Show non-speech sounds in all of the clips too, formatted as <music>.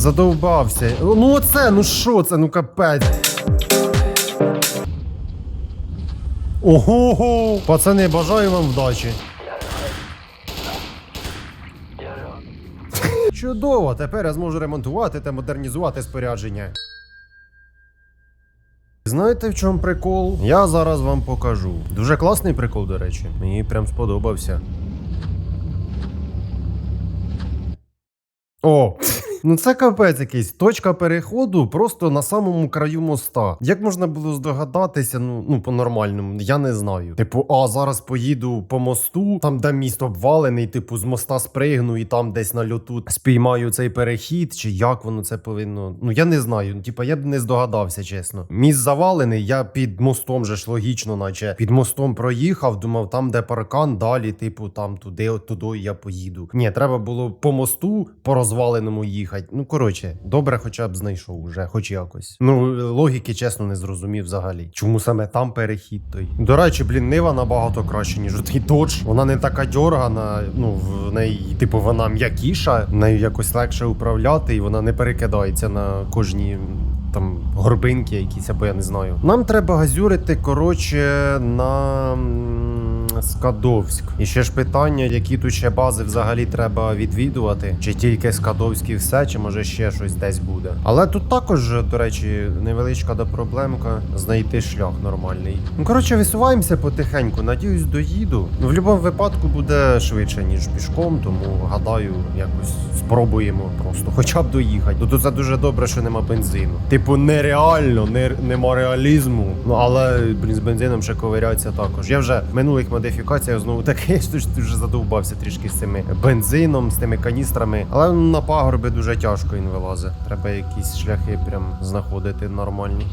Задовбався. Ну оце, ну що це, ну капець. Ого! Пацани, бажаю вам вдачі. Чудово, тепер я зможу ремонтувати та модернізувати спорядження. Знаєте, в чому прикол? Я зараз вам покажу. Дуже класний прикол, до речі. Мені прям сподобався. О! Ну це капець якийсь. Точка переходу просто на самому краю моста. Як можна було здогадатися, ну, ну по-нормальному, я не знаю. Типу, а зараз поїду по мосту, там де міст обвалений, типу, з моста спригну і там десь на льоту спіймаю цей перехід, чи як воно це повинно. Ну я не знаю. Ну, типу, я б не здогадався, чесно. Міст завалений, я під мостом же ж логічно, наче під мостом проїхав, думав, там, де паркан, далі, типу, там туди, туди я поїду. Ні, треба було по мосту по розваленому їхати. Ну коротше, добре, хоча б знайшов уже, хоч якось. Ну логіки, чесно, не зрозумів взагалі. Чому саме там перехід той? До речі, блін, нива набагато краще, ніж той додж. Вона не така дьоргана, ну в неї, типу, вона м'якіша, нею якось легше управляти, і вона не перекидається на кожній. Там горбинки якісь, або я не знаю. Нам треба газюрити, коротше, на Скадовськ. І ще ж питання, які тут ще бази взагалі треба відвідувати. Чи тільки Скадовськ і все, чи може ще щось десь буде. Але тут також, до речі, невеличка до проблемка знайти шлях нормальний. Ну коротше, висуваємося потихеньку. Надіюсь, доїду. Ну, в будь-якому випадку буде швидше, ніж пішком, тому гадаю, якось спробуємо просто хоча б доїхати. Ну тут це дуже добре, що нема бензину. Типу, нереально, не, нема реалізму. Ну але блін, з бензином ще ковиряться також. Я вже минулих модифікаціях знову <laughs> ж ти вже задовбався трішки з цими бензином, з тими каністрами. Але на пагорби дуже тяжко він вилазить. Треба якісь шляхи прям знаходити нормальні.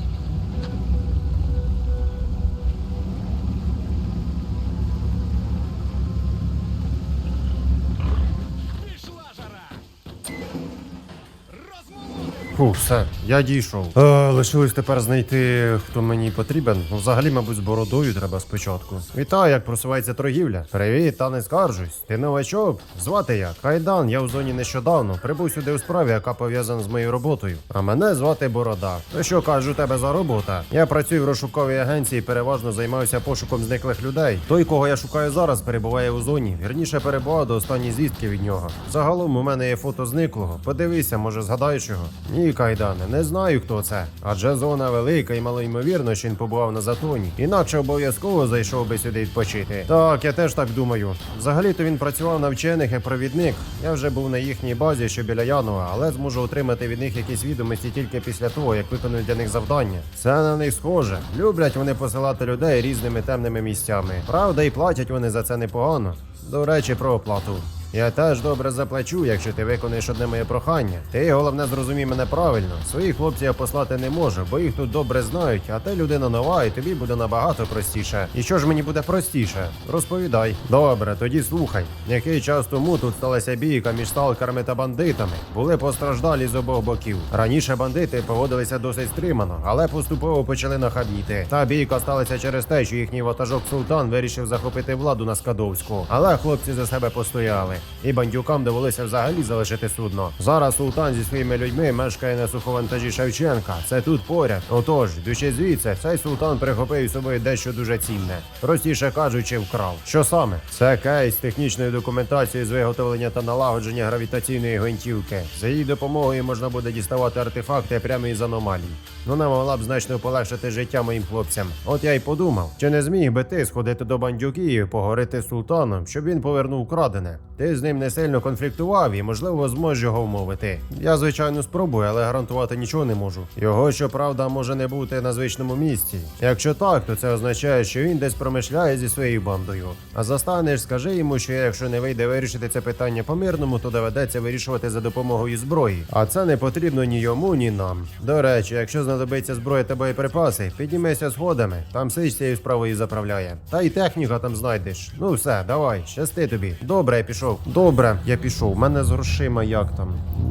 Фу, все, я дійшов. Е, лишилось тепер знайти, хто мені потрібен. Ну, взагалі, мабуть, з бородою треба спочатку. Вітаю, як просувається торгівля. Привіт, та не скаржусь. Ти новачок? Звати як? Кайдан, я у зоні нещодавно. Прибув сюди у справі, яка пов'язана з моєю роботою. А мене звати Борода. То що кажу тебе за робота? Я працюю в розшуковій агенції, переважно займаюся пошуком зниклих людей. Той, кого я шукаю зараз, перебуває у зоні. Вірніше перебував до останньої звістки від нього. Загалом у мене є фото зниклого. Подивися, може згадаєш його? Ні, кайдане, не знаю хто це. Адже зона велика і малоймовірно, що він побував на затоні. Інакше обов'язково зайшов би сюди відпочити. Так, я теж так думаю. Взагалі-то він працював на вчених як провідник. Я вже був на їхній базі, що біля Янова, але зможу отримати від них якісь відомості тільки після того, як виконую для них завдання. Це на них схоже. Люблять вони посилати людей різними темними місцями. Правда, і платять вони за це непогано. До речі, про оплату. Я теж добре заплачу, якщо ти виконаєш одне моє прохання. Ти головне зрозумій мене правильно. Своїх хлопців я послати не можу, бо їх тут добре знають, а ти людина нова, і тобі буде набагато простіше. І що ж мені буде простіше? Розповідай. Добре, тоді слухай. Який час тому тут сталася бійка між сталкерами та бандитами. Були постраждалі з обох боків. Раніше бандити поводилися досить стримано, але поступово почали нахабніти. Та бійка сталася через те, що їхній ватажок Султан вирішив захопити владу на Скадовську. Але хлопці за себе постояли. І бандюкам довелося взагалі залишити судно. Зараз султан зі своїми людьми мешкає на суховантажі Шевченка. Це тут поряд. Отож, душі звідси, цей султан прихопив із собою дещо дуже цінне. Простіше кажучи, вкрав. Що саме? Це кейс з технічною документацією з виготовлення та налагодження гравітаційної гвинтівки. За її допомогою можна буде діставати артефакти прямо із аномалій. Вона могла б значно полегшити життя моїм хлопцям. От я й подумав, чи не зміг би ти сходити до бандюків і поговорити з султаном, щоб він повернув крадене. Ти з ним не сильно конфліктував і, можливо, зможеш його вмовити. Я, звичайно, спробую, але гарантувати нічого не можу. Його, щоправда, може не бути на звичному місці. Якщо так, то це означає, що він десь промишляє зі своєю бандою. А застанеш, скажи йому, що якщо не вийде вирішити це питання по-мирному, то доведеться вирішувати за допомогою зброї. А це не потрібно ні йому, ні нам. До речі, якщо знадобиться зброя та боєприпаси, піднімайся сходами. Там сич цією справою заправляє. Та й техніка там знайдеш. Ну все, давай, щасти тобі. Добре, я пішов. Добре, я пішов. У мене з грошима як там?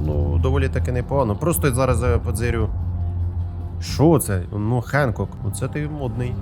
Ну, доволі таки непогано. Просто зараз я подзирю. Що це? Ну, Хенкок, оце ти модний.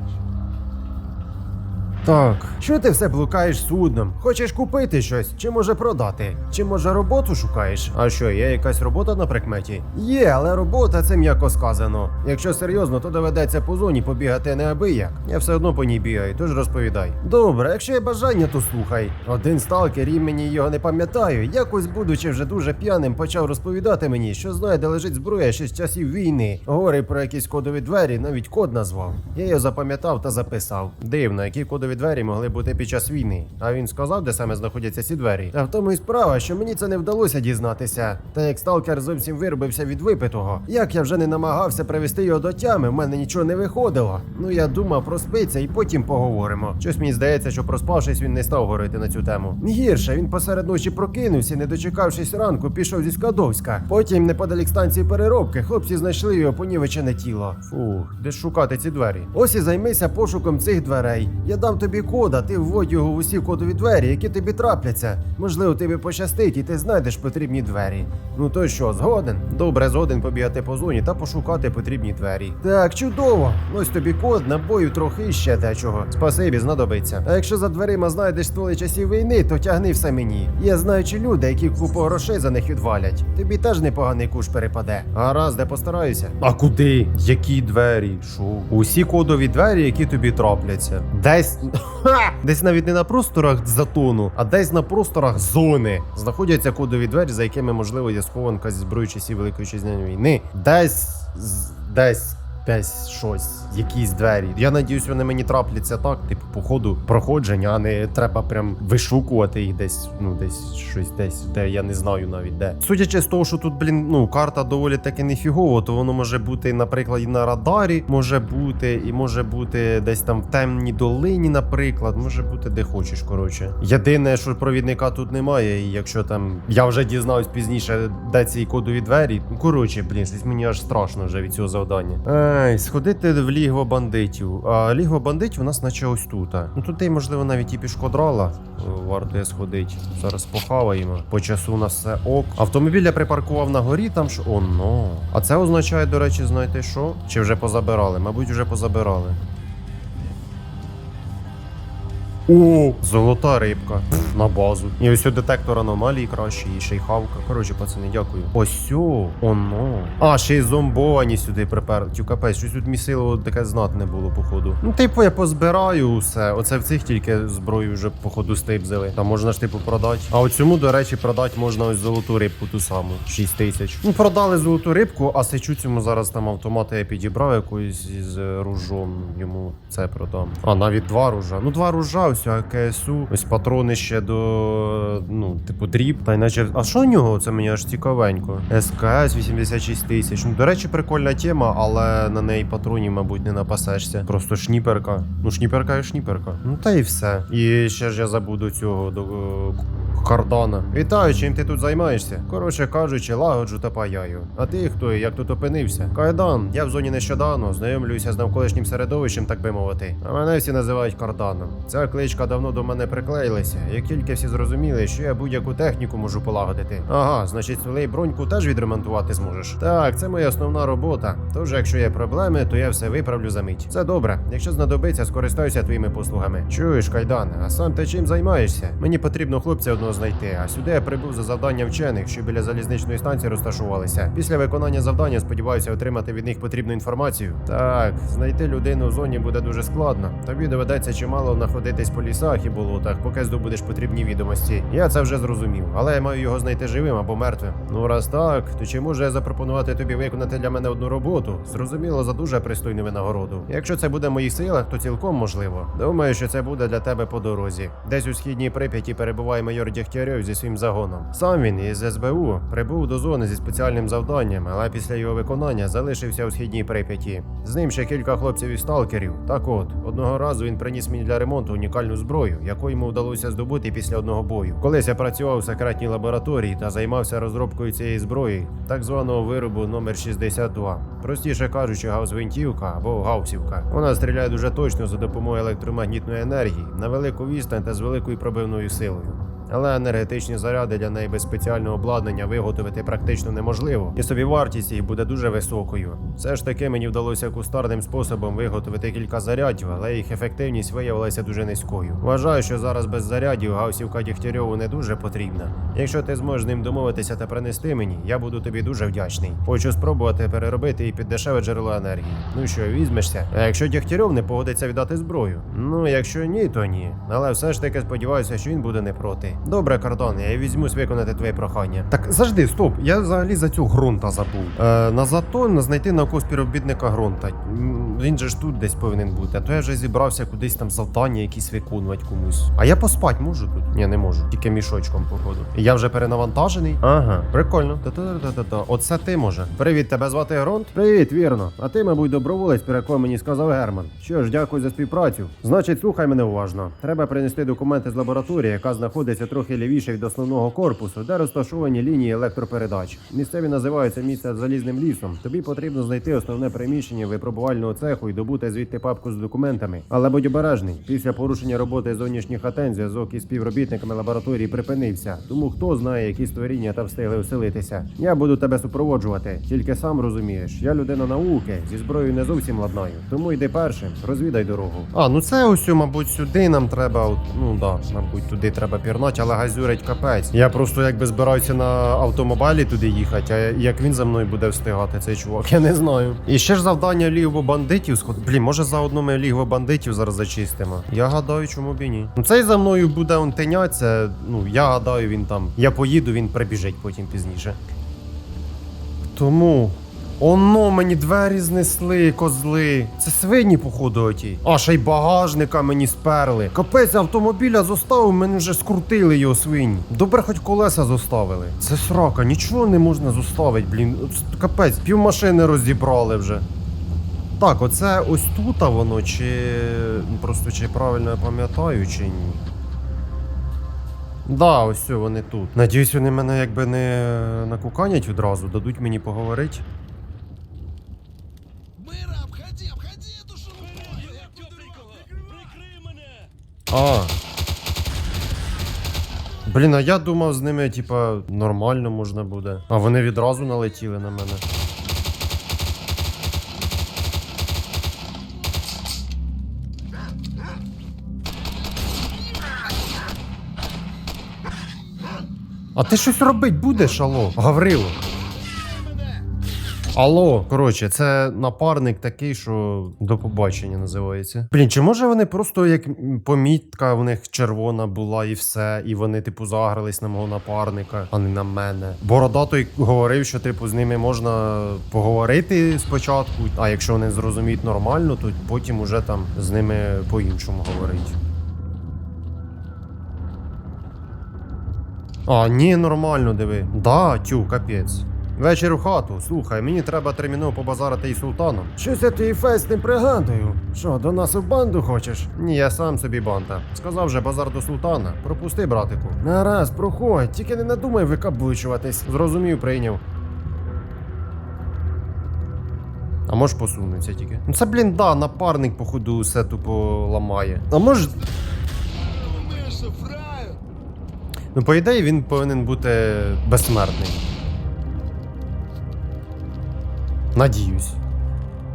Так, що ти все блукаєш судном? Хочеш купити щось? Чи може продати? Чи може роботу шукаєш? А що, є якась робота на прикметі? Є, але робота це м'яко сказано. Якщо серйозно, то доведеться по зоні побігати неабияк. Я все одно по ній бігаю, тож розповідай. Добре, якщо є бажання, то слухай. Один сталкер імені його не пам'ятаю. Якось, будучи вже дуже п'яним, почав розповідати мені, що знає, де лежить зброя ще з часів війни. Говорить про якісь кодові двері, навіть код назвав. Я його запам'ятав та записав. Дивно, які кодові двері могли бути під час війни. А він сказав, де саме знаходяться ці двері. А в тому і справа, що мені це не вдалося дізнатися. Та як сталкер зовсім виробився від випитого. Як я вже не намагався привести його до тями, в мене нічого не виходило. Ну я думав, проспиться і потім поговоримо. Щось мені здається, що проспавшись, він не став говорити на цю тему. Гірше, він посеред ночі прокинувся, не дочекавшись ранку, пішов зі Скадовська. Потім, неподалік станції переробки, хлопці знайшли його понівечене тіло. Фух, де ж шукати ці двері? Ось і займися пошуком цих дверей. Я дам тобі кода, ти вводь його в усі кодові двері, які тобі трапляться. Можливо, тобі пощастить, і ти знайдеш потрібні двері. Ну то що, згоден? Добре, згоден побігати по зоні та пошукати потрібні двері. Так, чудово. Ось тобі код, набою трохи і ще дечого. Спасибі, знадобиться. А якщо за дверима знайдеш стволи часів війни, то тягни все мені. Є знаючі люди, які купу грошей за них відвалять. Тобі теж непоганий куш перепаде. Гаразд, де постараюся. А куди? Які двері? Що? Усі кодові двері, які тобі трапляться. Десь! Десь навіть не на просторах затону, а десь на просторах зони знаходяться кодові двері, за якими можливо є схованка зі зброї часів Великої Вітчизняної війни. Десь десь. Десь щось, якісь двері. Я надіюсь, вони мені трапляться так, типу, по ходу проходження, а не треба прям вишукувати їх десь, ну десь щось десь, де я не знаю навіть де. Судячи з того, що тут, блін, ну карта доволі таки нефігово, то воно може бути, наприклад, і на радарі, може бути, і може бути десь там в темній долині, наприклад, може бути де хочеш. Коротше. Єдине, що провідника тут немає, і якщо там я вже дізнаюсь пізніше, де ці кодові двері. Ну коротше, блін, щось мені аж страшно вже від цього завдання. Ай, сходити в лігво бандитів. А лігво бандитів у нас наче ось тут. Ну тут і, можливо, навіть і пішкодрала. О, Варто сходити. Зараз похаваємо. По часу у нас все ок. Автомобіль я припаркував на горі, там ж. Оно. А це означає, до речі, знаєте що? Чи вже позабирали? Мабуть, вже позабирали. О, золота рибка на базу. І ось детектор аномалій кращий, і ще й хавка. Коротше, пацани, дякую. Ось о, оно. А, ще й зомбовані сюди приперли. Тю капець, щось тут місило таке знатне було, походу. Ну, типу, я позбираю усе. Оце в цих тільки зброю вже, походу, стибзили. Та можна ж типу продати. А от цьому, до речі, продати можна ось золоту рибку ту саму. 6 тисяч. Ну, продали золоту рибку, а сечу цьому зараз там автомата я підібрав якоюсь із ружом. Йому це продам. А навіть два ружа. Ну, два ружа, ось АКСУ, КСУ. Ось патрони ще до. Ну, типу, дріб. Та й наче. А що у нього? Це мені аж цікавенько. СКС 86 тисяч. Ну, до речі, прикольна тема, але на неї патронів, мабуть, не напасешся. Просто шніперка. Ну, шніперка і шніперка. Ну та і все. І ще ж я забуду цього до. Кардана. Вітаю, чим ти тут займаєшся? Коротше кажучи, лагоджу та паяю. А ти хто і як тут опинився? Кайдан, я в зоні нещодавно, знайомлюся з навколишнім середовищем, так би мовити. А мене всі називають Карданом. Ця кличка давно до мене приклеїлася. Як тільки всі зрозуміли, що я будь-яку техніку можу полагодити. Ага, значить, свою броньку теж відремонтувати зможеш. Так, це моя основна робота. Тож, якщо є проблеми, то я все виправлю за мить. Це добре. Якщо знадобиться, скористаюся твоїми послугами. Чуєш, Кайдан, а сам ти чим займаєшся? Мені потрібно хлопця одного знайти, а сюди я прибув за завданням вчених, що біля залізничної станції розташувалися. Після виконання завдання сподіваюся отримати від них потрібну інформацію. Так, знайти людину в зоні буде дуже складно. Тобі доведеться чимало знаходитись по лісах і болотах, поки здобудеш потрібні відомості. Я це вже зрозумів, але я маю його знайти живим або мертвим. Ну раз так, то чи можу я запропонувати тобі виконати для мене одну роботу? Зрозуміло, за дуже пристойну винагороду. Якщо це буде в моїх силах, то цілком можливо. Думаю, що це буде для тебе по дорозі. Десь у східній Прип'яті перебуває майор Дягтярьов зі своїм загоном. Сам він із СБУ прибув до зони зі спеціальним завданням, але після його виконання залишився у східній Прип'яті. З ним ще кілька хлопців і сталкерів. Так от, одного разу він приніс мені для ремонту унікальну зброю, яку йому вдалося здобути після одного бою. Колись я працював у секретній лабораторії та займався розробкою цієї зброї, так званого виробу номер 62. Простіше кажучи, гаус-гвинтівка або гаусівка. Вона стріляє дуже точно за допомогою електромагнітної енергії на велику відстань та з великою пробивною силою. Але енергетичні заряди для неї без спеціального обладнання виготовити практично неможливо, і собівартість їх буде дуже високою. Все ж таки мені вдалося кустарним способом виготовити кілька зарядів, але їх ефективність виявилася дуже низькою. Вважаю, що зараз без зарядів гаусівка Дігтярьову не дуже потрібна. Якщо ти зможеш ним домовитися та принести мені, я буду тобі дуже вдячний. Хочу спробувати переробити її під дешеве джерело енергії. Ну що, візьмешся? А якщо Дігтярьов не погодиться віддати зброю? Ну, якщо ні, то ні. Але все ж таки сподіваюся, що він буде не проти. Добре, кордон, я візьмусь виконати твоє прохання. Так завжди, стоп. Я взагалі за цю ґрунта забув. Е, на затон знайти на когось співробітника ґрунта. Він же ж тут десь повинен бути. А то я вже зібрався кудись там завдання якісь виконувати комусь. А я поспать можу тут? Ні, не можу. Тільки мішочком, походу. Я вже перенавантажений. Ага, прикольно. Та-та-та-та-та. Оце ти може. Привіт, тебе звати Гронт? Привіт, вірно. А ти, мабуть, доброволець, про якого мені сказав Герман. Що ж, дякую за співпрацю. Значить, слухай мене уважно. Треба принести документи з лабораторії, яка знаходиться трохи лівіше від основного корпусу, де розташовані лінії електропередач. Місцеві називаються місце залізним лісом. Тобі потрібно знайти основне приміщення випробувального цеху і добути звідти папку з документами. Але будь обережний. Після порушення роботи зовнішніх атен зв'язок із співробітниками лабораторії припинився. Тому хто знає, які створіння там встигли оселитися. Я буду тебе супроводжувати. Тільки сам розумієш, я людина науки, зі зброєю не зовсім ладнаю. Тому йди першим, розвідай дорогу. А, ну це ось, мабуть, сюди нам треба. Ну да, мабуть, туди треба пірнати, але газюрить капець. Я просто якби збираюся на автомобілі туди їхати, а як він за мною буде встигати, цей чувак, я не знаю. І ще ж завдання лігво бандитів сход. Блін, може заодно ми лігво бандитів зараз зачистимо. Я гадаю, чому б і ні. Ну цей за мною буде он тинятися. Ну я гадаю, він там. Я поїду, він прибіжить потім пізніше. Тому. Оно мені двері знесли, козли. Це свині, походу, оті. А ще й багажника мені сперли. Капець автомобіля зоставив, мене вже скрутили його свині. Добре, хоч колеса зоставили. Це срака, нічого не можна зоставити, блін. Капець, півмашини розібрали вже. Так, оце ось тут воно, чи просто чи правильно я пам'ятаю, чи ні. Да, ось вони тут. Надіюсь, вони мене якби не накуканять відразу, дадуть мені поговорити. А. Блін, а я думав, з ними, типа, нормально можна буде. А вони відразу налетіли на мене. А ти щось робить будеш, алло? Гаврило. Алло, коротше, це напарник такий, що до побачення називається. Блін, чи може вони просто як помітка в них червона була і все, і вони, типу, загрались на мого напарника, а не на мене. Бородатий говорив, що типу з ними можна поговорити спочатку, а якщо вони зрозуміють нормально, то потім уже там з ними по-іншому говорить. А, ні, нормально диви. Да, тю, капець. Вечір у хату. Слухай, мені треба терміново побазарити із султаном. Щось я твій фест не пригадую. Що, до нас у банду хочеш? Ні, я сам собі банда. Сказав же базар до султана. Пропусти, братику. Нараз, проходь, тільки не надумай викаблучуватись. Зрозумів, прийняв. А може посунеться тільки. Ну це, блін, да, напарник, походу, все тупо ламає. А може. Ну, по ідеї, він повинен бути безсмертний. Надіюсь.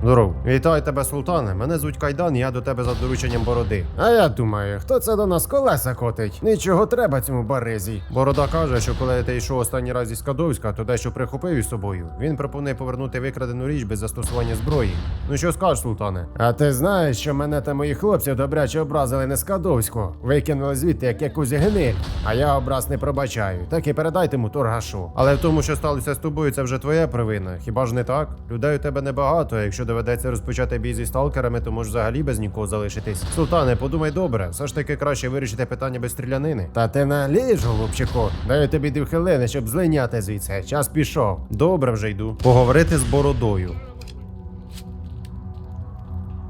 Здоров. Вітаю тебе, султане. Мене звуть Кайдан, я до тебе за дорученням бороди. А я думаю, хто це до нас колеса котить? Нічого треба цьому баризі. Борода каже, що коли ти йшов останній раз із Кадовська, то дещо прихопив із собою. Він пропонує повернути викрадену річ без застосування зброї. Ну що скажеш, султане? А ти знаєш, що мене та моїх хлопців добряче образили не з Кадовського. Викинули звідти як якусь гниль. А я образ не пробачаю. Так і передайте му торгашу. Але в тому, що сталося з тобою, це вже твоя провина. Хіба ж не так? Людей у тебе небагато. Якщо доведеться розпочати бій зі сталкерами, то можеш взагалі без нікого залишитись. Султане, подумай добре, все ж таки краще вирішити питання без стрілянини. Та ти наліж, голубчику. Даю тобі дві хвилини, щоб злиняти звідси. Час пішов. Добре вже йду. Поговорити з бородою.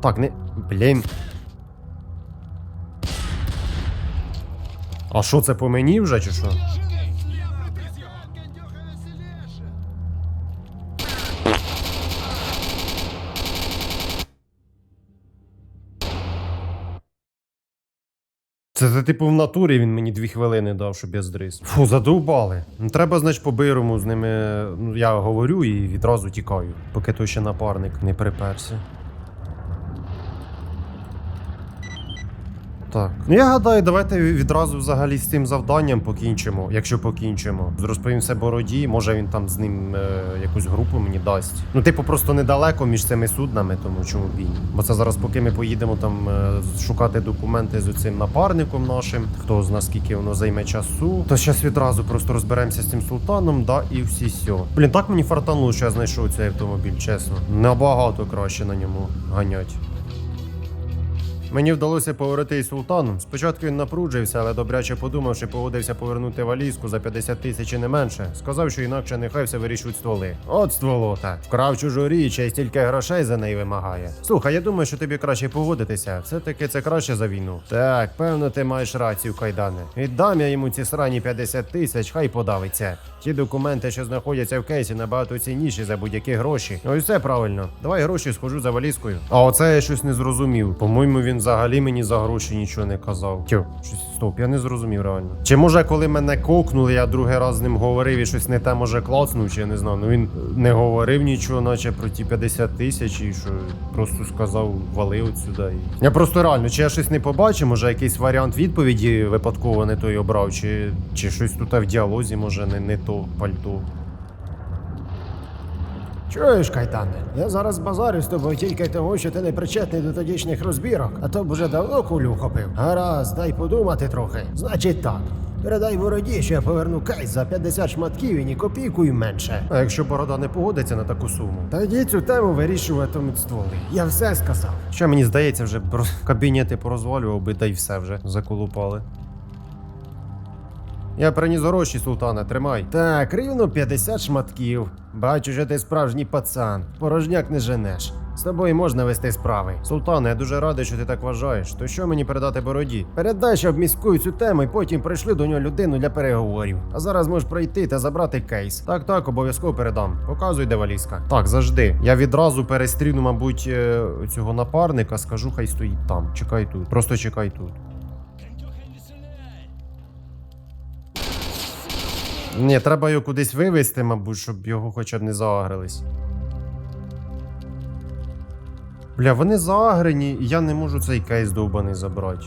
Так, не. Блін. А що це по мені вже чи що? Це, це типу в натурі він мені дві хвилини дав, щоб я здрис. Фу, задовбали. Ну, треба, значить, по бирому з ними. Ну, я говорю і відразу тікаю, поки той ще напарник не приперся. Так. Ну я гадаю, давайте відразу взагалі з цим завданням покінчимо, якщо покінчимо. Розповім все бороді, може він там з ним е, якусь групу мені дасть. Ну, типу, просто недалеко між цими суднами, тому чому б і. Бо це зараз, поки ми поїдемо там е, шукати документи з цим напарником нашим, хто з нас скільки воно займе часу, то зараз відразу просто розберемося з цим султаном, да, і всі сьо. Блін, так мені фартануло, що я знайшов цей автомобіль, чесно. Набагато краще на ньому ганять. Мені вдалося поговорити із султаном. Спочатку він напруджився, але добряче подумавши, погодився повернути валізку за 50 тисяч і не менше. Сказав, що інакше нехай все вирішують стволи. От стволота. Вкрав чужу річ, а стільки грошей за неї вимагає. Слухай, я думаю, що тобі краще погодитися. Все-таки це краще за війну. Так, певно, ти маєш рацію, кайдане. Віддам я йому ці срані 50 тисяч, хай подавиться. Ті документи, що знаходяться в кейсі, набагато цінніші за будь-які гроші. Ось все правильно. Давай гроші схожу за валізкою. А оце я щось не зрозумів. По-моєму, він взагалі мені за гроші нічого не казав. Тьо, щось стоп, я не зрозумів реально. Чи може, коли мене кокнули, я другий раз з ним говорив і щось не те може клацнув, чи я не знаю. Ну він не говорив нічого, наче про ті 50 тисяч, і що просто сказав, вали от сюди. Я просто реально, чи я щось не побачив, може якийсь варіант відповіді випадково не той обрав, чи, чи щось тут в діалозі, може не, не то пальто. Чуєш, кайтане, я зараз базарю з тобою тільки тому, що ти не причетний до тодішніх розбірок, а то б уже давно кулю вхопив. Гаразд, дай подумати трохи. Значить так. Передай бороді, що я поверну кейс за 50 шматків і ні копійкою менше. А якщо борода не погодиться на таку суму? Тоді цю тему вирішуватимуть стволи. Я все сказав. Що мені здається, вже кабінети порозвалював би, та й все вже заколупали. Я приніс гроші, султана, тримай. Так, рівно 50 шматків. Бачу, що ти справжній пацан. Порожняк не женеш. З тобою можна вести справи. Султане, я дуже радий, що ти так вважаєш. То що мені передати бороді? Передай, щоб міськую цю тему і потім прийшли до нього людину для переговорів. А зараз можеш пройти та забрати кейс. Так, так, обов'язково передам. Показуй, де валізка. Так, завжди. Я відразу перестріну, мабуть, е, цього напарника, скажу, хай стоїть там. Чекай тут. Просто чекай тут. Ні, треба його кудись вивезти, мабуть, щоб його хоча б не заагрились. Бля, вони заагрені, і я не можу цей кейс довбаний забрати.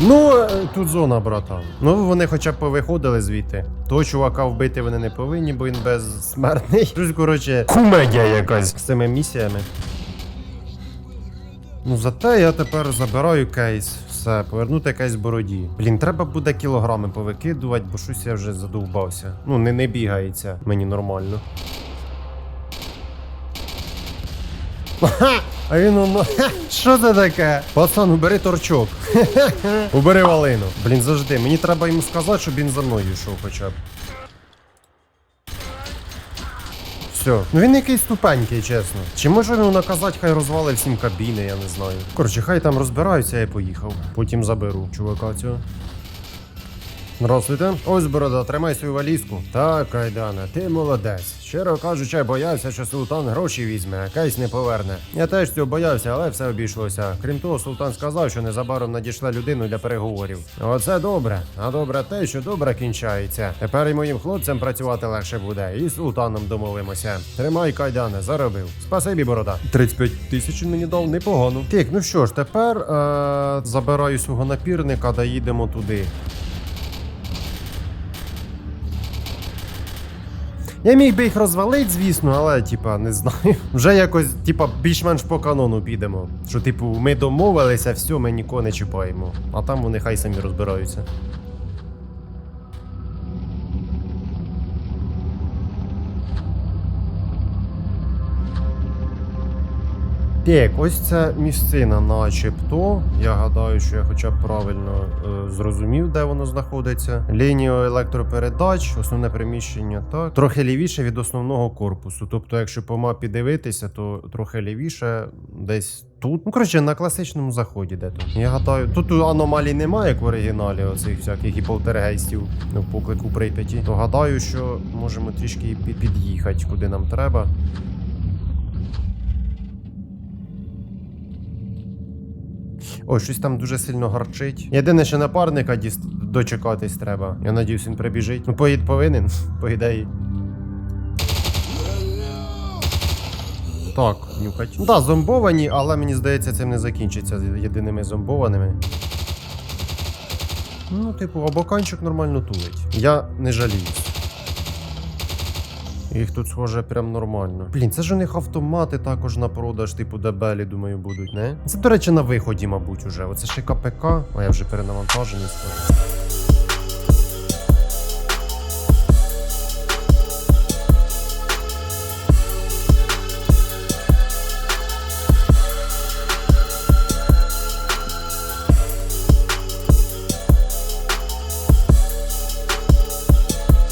Ну, е, тут зона, братан. Ну, вони хоча б повиходили звідти. Того чувака вбити вони не повинні, бо він безсмертний. Щось, коротше, комедія якась з цими місіями. Ну, зате я тепер забираю кейс. Все, повернути кейс бороді. Блін, треба буде кілограми повикидувати, бо щось я вже задовбався. Ну, не, не бігається мені нормально. Ха! А він воно. Що це таке? Пацан, убери торчок. убери валину. Блін, завжди. Мені треба йому сказати, щоб він за мною йшов хоча б. Все. Ну він якийсь тупенький, чесно. Чи може йому наказати, хай розвалить всім кабіни, я не знаю. Коротше, хай там розбираються, я поїхав. Потім заберу чувака цього. Здравствуйте. Ось борода, тримай свою валізку. Так, Кайдана, ти молодець. Щиро кажучи, я боявся, що султан гроші візьме, а кейс не поверне. Я теж цього боявся, але все обійшлося. Крім того, султан сказав, що незабаром надійшла людину для переговорів. Оце добре. А добре те, що добре кінчається. Тепер і моїм хлопцям працювати легше буде. І з султаном домовимося. Тримай, Кайдане, заробив. Спасибі, борода. 35 тисяч мені дав непогано. Так, ну що ж, тепер е- забираю свого напірника та їдемо туди. Я міг би їх розвалити, звісно, але типа не знаю. <laughs> Вже якось, типа, більш-менш по канону підемо. Що, типу, ми домовилися, все, ми нікого не чіпаємо. А там вони хай самі розбираються. Так, ось ця місцина, начебто. Я гадаю, що я хоча б правильно е, зрозумів, де воно знаходиться. Лінію електропередач, основне приміщення, так. Трохи лівіше від основного корпусу. Тобто, якщо по мапі дивитися, то трохи лівіше десь. Тут, ну коротше, на класичному заході, де тут. Я гадаю, тут аномалій немає, як в оригіналі, оцих всяких і полтергейстів в поклику Прип'яті. То гадаю, що можемо трішки під'їхати, куди нам треба. Ой, щось там дуже сильно гарчить. Єдине, що напарника дочекатись треба. Я надіюсь, він прибіжить. Ну, поїд повинен, <laughs> по ідеї. Так, нюхать. Да, зомбовані, але мені здається, цим не закінчиться з єдиними зомбованими. Ну, типу, обоканчик нормально тулить. Я не жаліюсь. Їх тут схоже прям нормально. Блін, це ж у них автомати також на продаж, типу дебелі, думаю, будуть, не? Це, до речі, на виході, мабуть, уже. Оце ще КПК, а я вже перенавантажений скоро.